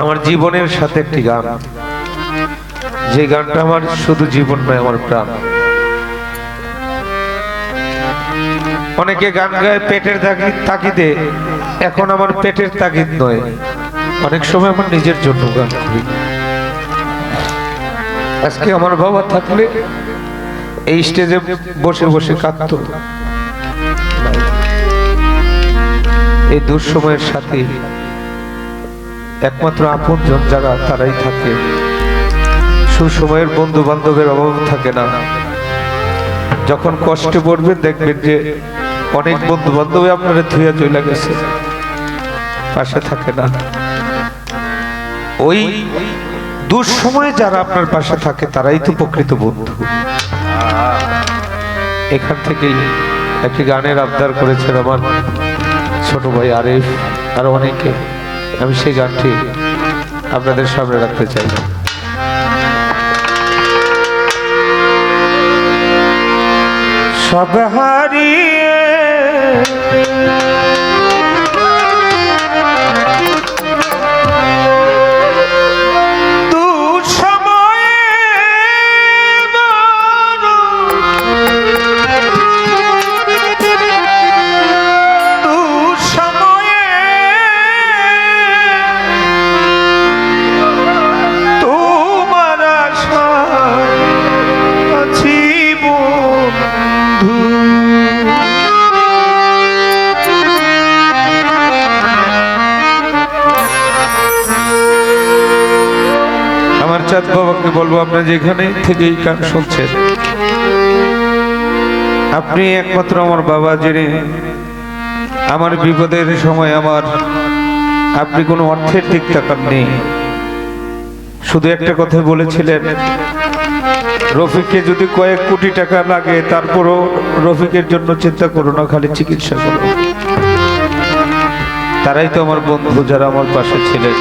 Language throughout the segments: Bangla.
আমার জীবনের সাথে একটি গান। যে গানটা আমার শুধু জীবন নয়, আমার প্রাণ। অনেকে গান গায় পেটের তাগিদে, এখন আমার পেটের তাগিদ নয়। অনেক সময় আমার নিজের জন্য গান করি। আজকে আমার বাবা থাকলে এই স্টেজে বসে বসে কাঁদত। এই দুঃসময়ের সাথে একমাত্র আপন জন যারা তারাই থাকে। সুসময়ের বন্ধু বান্ধবের অভাব থাকে না। যখন কষ্টে পড়বেন দেখবেন যে অনেক বন্ধু বান্ধব আপনারা ধুয়ে চলে গেছে। পাশে থাকে না। ওই দুঃসময়ে যারা আপনার পাশে থাকে, তারাই তো প্রকৃত বন্ধু। এখান থেকেই একটি গানের আবদার করেছেন আমার ছোট ভাই আরিফ, আর অনেকে। আমি সেই গানটি আপনাদের সামনে রাখতে চাই। সব হারিয়ে আমার চাঁদ বাবাকে বলব আপনার যেখানে থেকে এই গান শুনছেন, আপনি একমাত্র আমার বাবা যিনি, আমার বিপদের সময় আমার, আপনি কোনো অর্থের দিক তাকান নেই শুধু একটা কথা বলেছিলেন। রফিককে যদি কয়েক কোটি টাকা লাগে তারপরও রফিকের জন্য চিন্তা করো না খালি চিকিৎসা করো। তারাই তো আমার বন্ধু যারা আমার পাশে ছিলেন।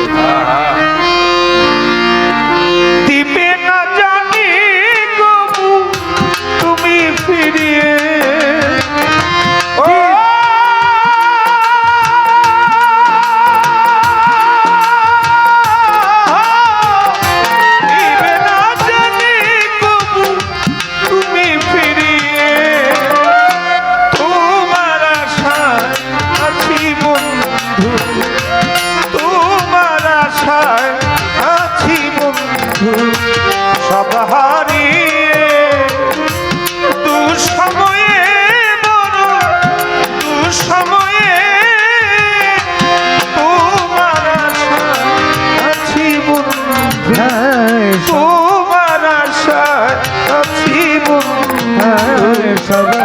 বন্ধু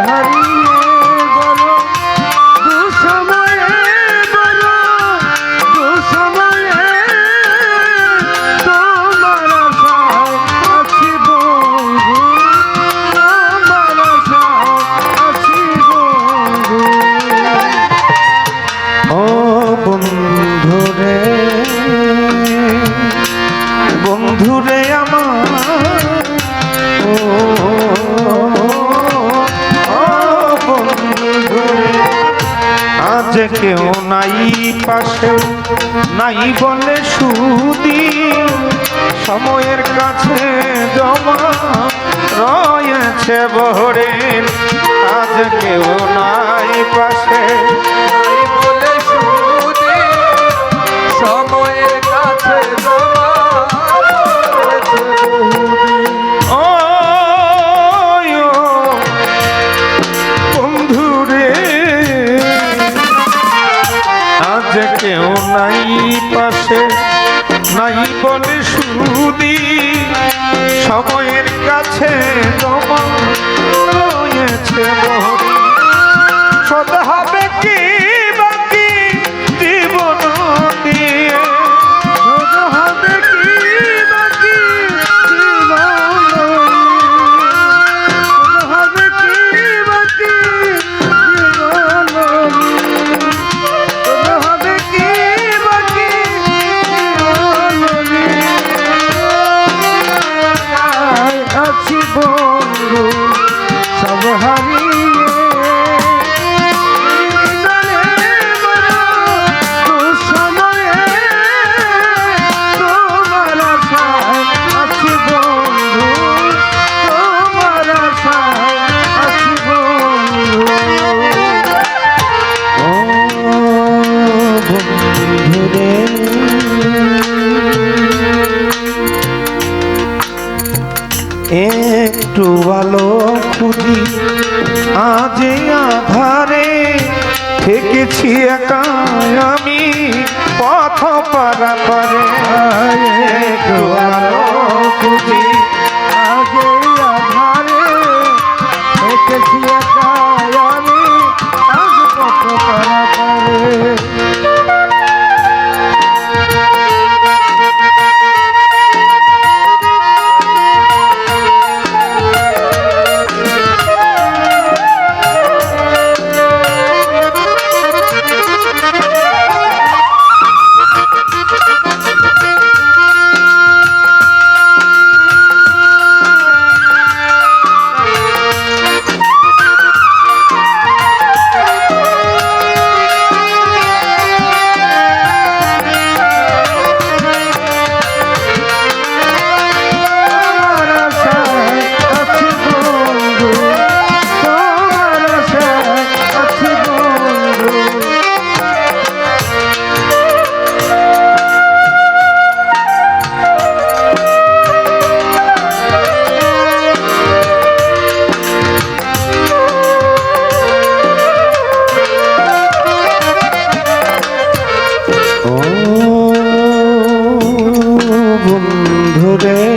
আজ কেউ নাই পাশে, নাই বলে সুদি। সময়ের কাছে জমা রয়েছে বহরে আজ কেউ নাই পাশে today.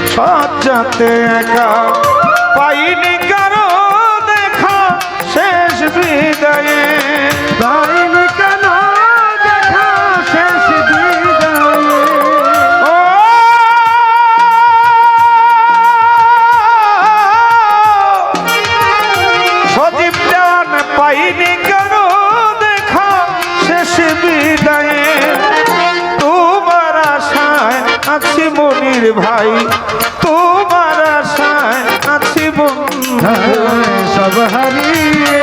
বাঁচাতে একা পাইনি কারও দেখা। শেষ বিদায়ে মাটির ভাই তোমার আশায় আছি সব হারিয়ে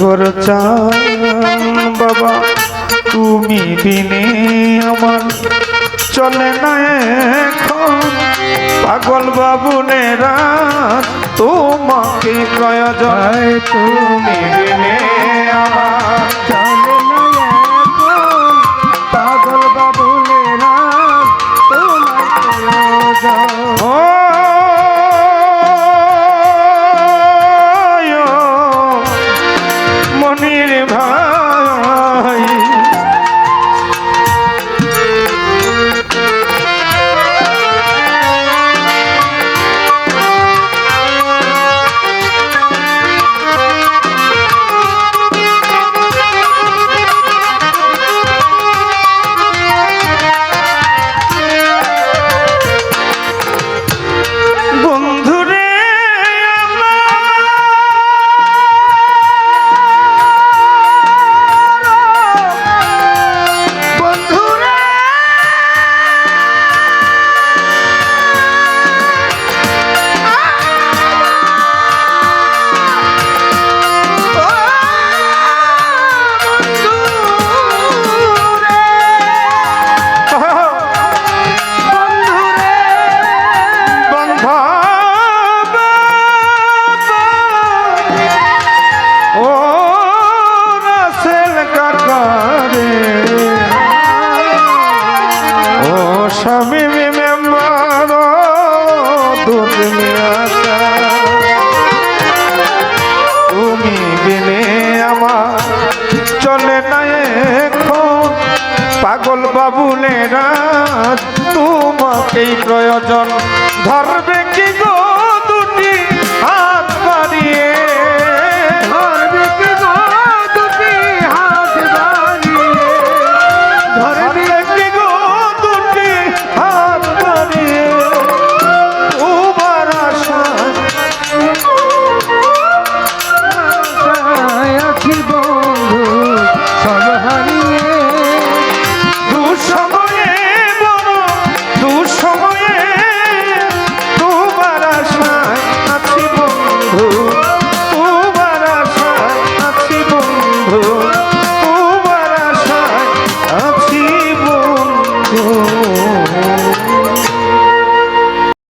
গোর বাবা তুমি বিনে সকল বাবুনেরা তোমাকে প্রয়োজন। তুমি আমার তোমাকেই প্রয়োজন। ধর্ম